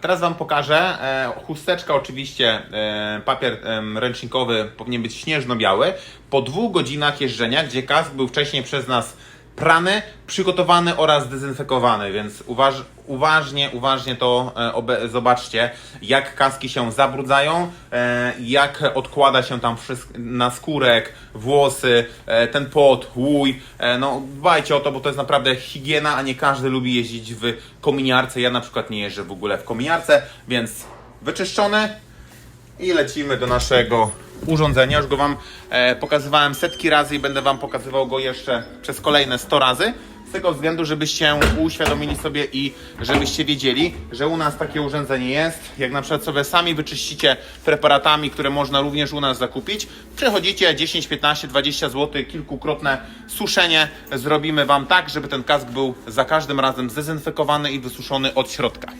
Teraz Wam pokażę. E, chusteczka oczywiście, e, papier em, ręcznikowy powinien być śnieżno-biały. Po dwóch godzinach jeżdżenia, gdzie kask był wcześniej przez nas prany, przygotowany oraz dezynfekowany, więc uważ, uważnie, uważnie to e, zobaczcie, jak kaski się zabrudzają, e, jak odkłada się tam na skórek, włosy, e, ten pot, łój. E, no dbajcie o to, bo to jest naprawdę higiena, a nie każdy lubi jeździć w kominiarce. Ja na przykład nie jeżdżę w ogóle w kominiarce, więc wyczyszczone, i lecimy do naszego urządzenia. Już go Wam e, pokazywałem setki razy i będę Wam pokazywał go jeszcze przez kolejne 100 razy. Z tego względu, żebyście uświadomili sobie i żebyście wiedzieli, że u nas takie urządzenie jest. Jak na przykład sobie sami wyczyścicie preparatami, które można również u nas zakupić, przechodzicie 10, 15, 20 zł, kilkukrotne suszenie. Zrobimy Wam tak, żeby ten kask był za każdym razem zdezynfekowany i wysuszony od środka.